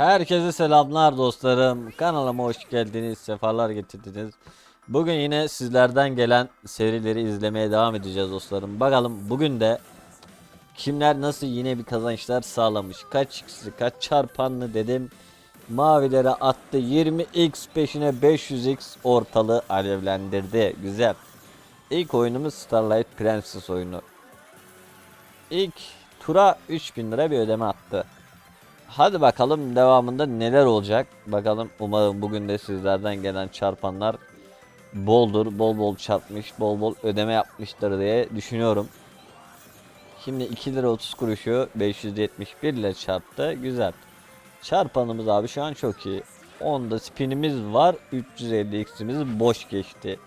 Herkese selamlar dostlarım. Kanalıma hoş geldiniz. Sefalar getirdiniz. Bugün yine sizlerden gelen serileri izlemeye devam edeceğiz dostlarım. Bakalım bugün de kimler nasıl yine bir kazançlar sağlamış. Kaç x'li kaç çarpanlı dedim. Mavilere attı 20x peşine 500x ortalığı alevlendirdi. Güzel. İlk oyunumuz Starlight Princess oyunu. İlk tura 3000 lira bir ödeme attı. Hadi bakalım devamında neler olacak. Bakalım umarım bugün de sizlerden gelen çarpanlar boldur. Bol bol çarpmış, bol bol ödeme yapmıştır diye düşünüyorum. Şimdi 2 lira 30 kuruşu 571 ile çarptı. Güzel. Çarpanımız abi şu an çok iyi. Onda spinimiz var. 350 x'imiz boş geçti.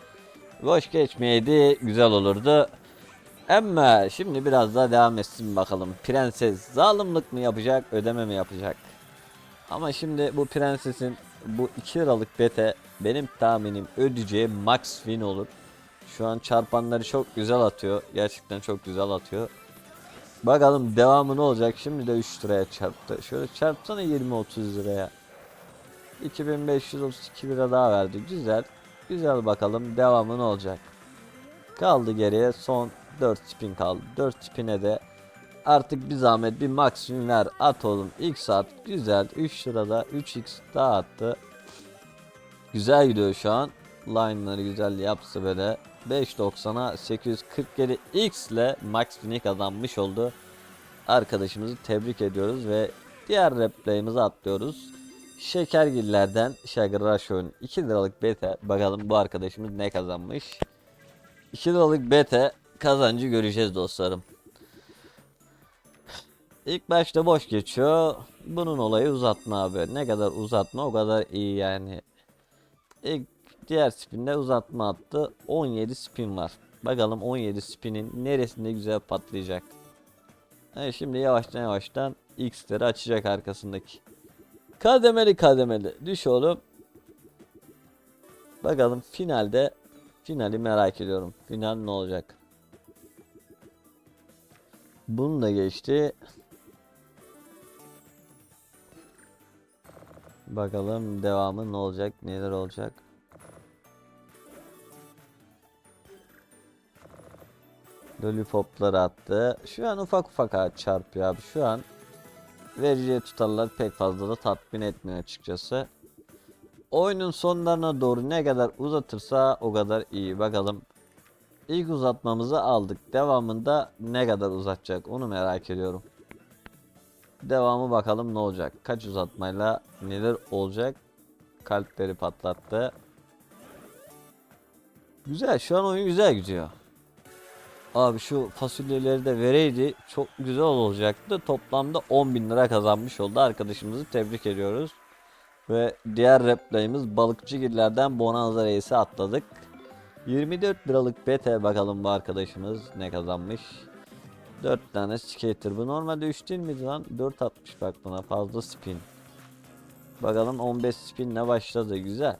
Boş geçmeyeydi güzel olurdu. Ama şimdi biraz daha devam etsin bakalım. Prenses zalimlik mi yapacak, ödeme mi yapacak? Ama şimdi bu prensesin bu 2 liralık bete benim tahminim ödeyeceği max win olur. Şu an çarpanları çok güzel atıyor. Gerçekten çok güzel atıyor. Bakalım devamı ne olacak? Şimdi de 3 liraya çarptı. Şöyle çarpsana 20-30 liraya. 2532 lira daha verdi. Güzel. Güzel bakalım devamı ne olacak? Kaldı geriye son 4 spin kaldı. 4 spine de artık bir zahmet bir maksimum ver at oğlum. İlk saat güzel 3 lirada 3x daha attı. Güzel gidiyor şu an. Line'ları güzel yapsa böyle 5.90'a 847 x ile max win'i kazanmış oldu. Arkadaşımızı tebrik ediyoruz ve diğer replay'imizi atlıyoruz. Şekergillerden Sugar Rush oyun 2 liralık beta bakalım bu arkadaşımız ne kazanmış. 2 liralık beta kazancı göreceğiz dostlarım. İlk başta boş geçiyor. Bunun olayı uzatma abi. Ne kadar uzatma o kadar iyi yani. İlk diğer spinde uzatma attı. 17 spin var. Bakalım 17 spinin neresinde güzel patlayacak. Evet, şimdi yavaştan yavaştan X'leri açacak arkasındaki. Kademeli kademeli. Düş oğlum. Bakalım finalde finali merak ediyorum. Final ne olacak? Bunu da geçti. Bakalım devamı ne olacak? Neler olacak? Lollipopları attı. Şu an ufak ufak çarpıyor abi. Şu an vericiye tutarlar pek fazla da tatmin etmiyor açıkçası. Oyunun sonlarına doğru ne kadar uzatırsa o kadar iyi. Bakalım ilk uzatmamızı aldık. Devamında ne kadar uzatacak onu merak ediyorum. Devamı bakalım ne olacak. Kaç uzatmayla neler olacak. Kalpleri patlattı. Güzel şu an oyun güzel gidiyor. Abi şu fasulyeleri de vereydi çok güzel olacaktı. Toplamda 10.000 lira kazanmış oldu. Arkadaşımızı tebrik ediyoruz. Ve diğer replayımız balıkçıgillerden Bonanza Reis'i atladık. 24 liralık BT bakalım bu arkadaşımız ne kazanmış. 4 tane skater. Bu normalde 3 değil miydi lan? 4 atmış bak buna fazla spin. Bakalım 15 spinle başladı güzel.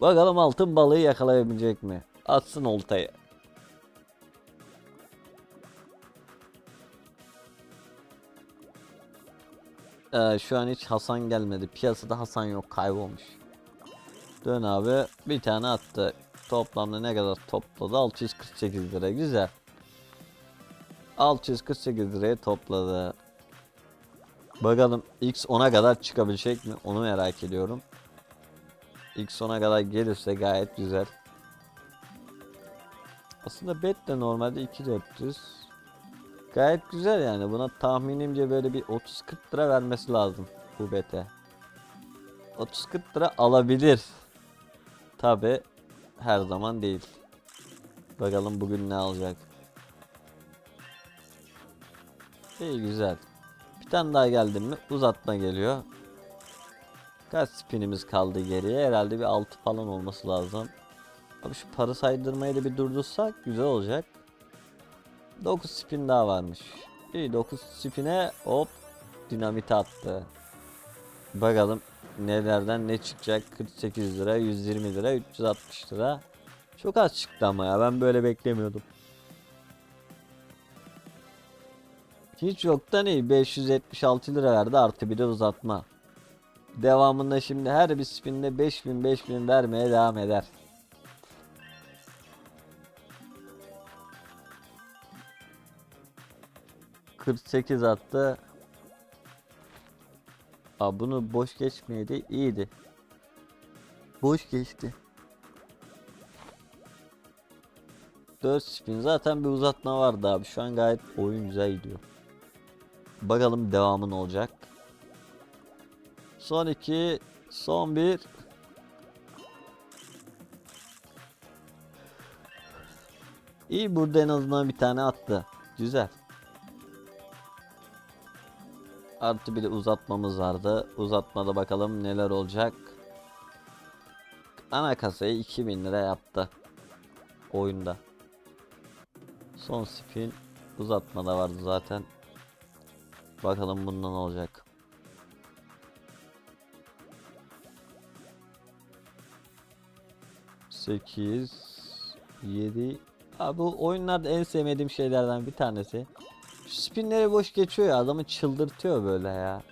Bakalım altın balığı yakalayabilecek mi? Atsın oltayı. Ee, şu an hiç Hasan gelmedi. Piyasada Hasan yok kaybolmuş. Dön abi bir tane attı. Toplamda ne kadar topladı? 648 lira güzel. 648 liraya topladı. Bakalım X 10'a kadar çıkabilecek mi? Onu merak ediyorum. X 10'a kadar gelirse gayet güzel. Aslında bet de normalde 2400. Gayet güzel yani. Buna tahminimce böyle bir 30-40 lira vermesi lazım bu bete. 30-40 lira alabilir. Tabi her zaman değil. Bakalım bugün ne alacak. İyi güzel. Bir tane daha geldim mi uzatma geliyor. Kaç spinimiz kaldı geriye? Herhalde bir 6 falan olması lazım. Abi şu para saydırmayı da bir durdursak güzel olacak. 9 spin daha varmış. İyi 9 spine hop dinamit attı. Bakalım nelerden ne çıkacak? 48 lira, 120 lira, 360 lira. Çok az çıktı ama ya ben böyle beklemiyordum. Hiç yoktan iyi 576 lira verdi artı bir de uzatma. Devamında şimdi her bir spinde 5000 5000 vermeye devam eder. ...48 attı. Aa, bunu boş geçmeydi. iyiydi. Boş geçti. 4 spin. Zaten bir uzatma vardı abi. Şu an gayet oyun güzel gidiyor. Bakalım devamı ne olacak. Son 2, son 1. İyi burada en azından bir tane attı. Güzel. Artı bir de uzatmamız vardı. Uzatmada bakalım neler olacak. Ana kasayı 2000 lira yaptı. Oyunda. Son spin uzatmada vardı zaten. Bakalım bundan olacak. Sekiz, yedi. Abi bu oyunlarda en sevmediğim şeylerden bir tanesi. Spinleri boş geçiyor ya adamı çıldırtıyor böyle ya.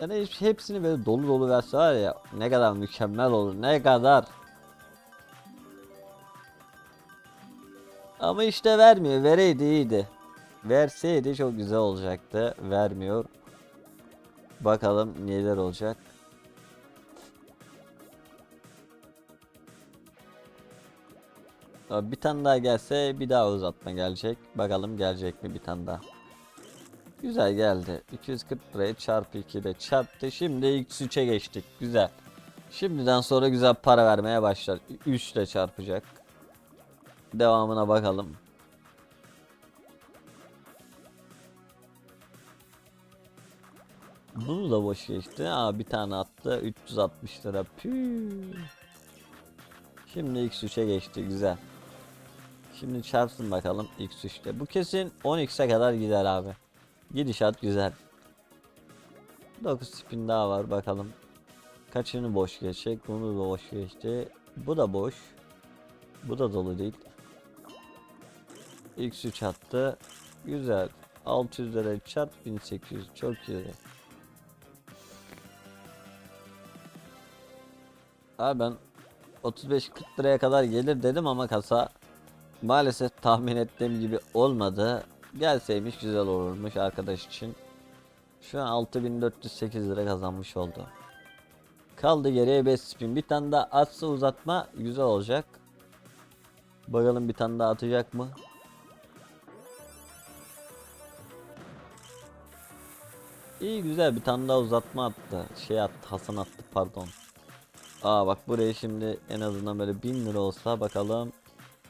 Yani hepsini böyle dolu dolu verse var ya ne kadar mükemmel olur ne kadar. Ama işte vermiyor. Vereydi iyiydi. Verseydi çok güzel olacaktı. Vermiyor. Bakalım neler olacak. Bir tane daha gelse bir daha uzatma gelecek. Bakalım gelecek mi bir tane daha. Güzel geldi. 240 liraya çarpı 2 ile çarptı. Şimdi x3'e geçtik. Güzel. Şimdiden sonra güzel para vermeye başlar. 3 ile çarpacak. Devamına bakalım. Bunu da boş geçti. Aa bir tane attı. 360 lira. Püh. Şimdi x3'e geçti. Güzel. Şimdi çarpsın bakalım x3'te. Bu kesin 10x'e kadar gider abi. Gidişat güzel. 9 spin daha var bakalım. Kaçını boş geçecek? Bunu da boş geçti. Bu da boş. Bu da dolu değil. X3 attı. Güzel. 600 lira çarp 1800. Çok güzel. Abi ben 35-40 liraya kadar gelir dedim ama kasa maalesef tahmin ettiğim gibi olmadı. Gelseymiş güzel olurmuş arkadaş için. Şu an 6408 lira kazanmış oldu. Kaldı geriye 5 spin. Bir tane daha atsa uzatma güzel olacak. Bakalım bir tane daha atacak mı? İyi güzel bir tane daha uzatma attı. Şey attı Hasan attı pardon. Aa bak buraya şimdi en azından böyle 1000 lira olsa bakalım.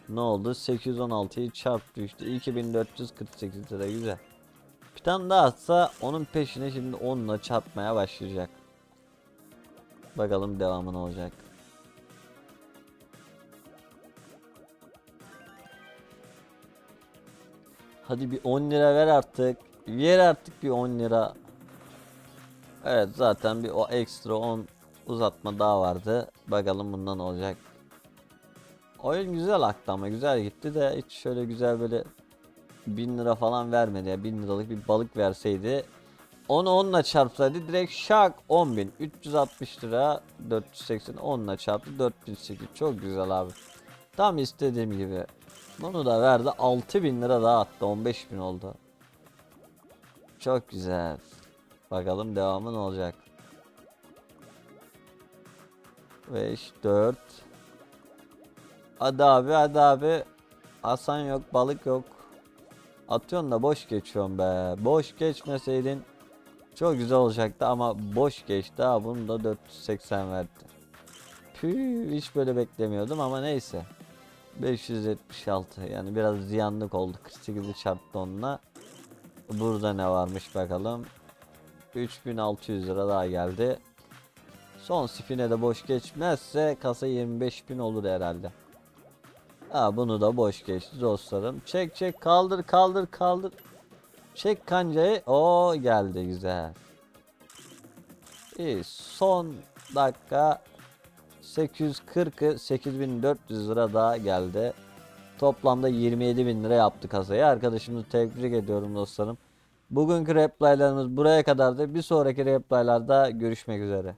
Ne oldu? 816'yı çarptı işte 2448 lira güzel. Bir tane daha atsa onun peşine şimdi 10 ile çarpmaya başlayacak. Bakalım devamı ne olacak. Hadi bir 10 lira ver artık. Ver artık bir 10 lira. Evet zaten bir o ekstra 10 uzatma daha vardı. Bakalım bundan olacak. Oyun güzel aktı ama güzel gitti de hiç şöyle güzel böyle 1000 lira falan vermedi. Ya 1000 liralık bir balık verseydi onu onunla çarpsaydı direkt şak 10.000 360 lira 480 onunla çarptı 4008 çok güzel abi. Tam istediğim gibi. Bunu da verdi 6000 lira daha attı 15.000 oldu. Çok güzel. Bakalım devamı ne olacak? 5 4 Hadi abi hadi abi. Hasan yok balık yok. Atıyorsun da boş geçiyorsun be. Boş geçmeseydin Çok güzel olacaktı ama boş geçti. Ha bunu da 480 verdi. Püh hiç böyle beklemiyordum ama neyse. 576 yani biraz ziyanlık oldu. 48'i çarptı onunla. Burada ne varmış bakalım? 3600 lira daha geldi. Son spine de boş geçmezse kasa 25.000 olur herhalde. Ha bunu da boş geçti dostlarım. Çek çek kaldır kaldır kaldır. Çek kancayı. O geldi güzel. İyi son dakika 840'ı 8400 lira daha geldi. Toplamda 27.000 lira yaptı kasayı. Arkadaşımızı tebrik ediyorum dostlarım. Bugünkü replaylarımız buraya kadardı. Bir sonraki replaylarda görüşmek üzere.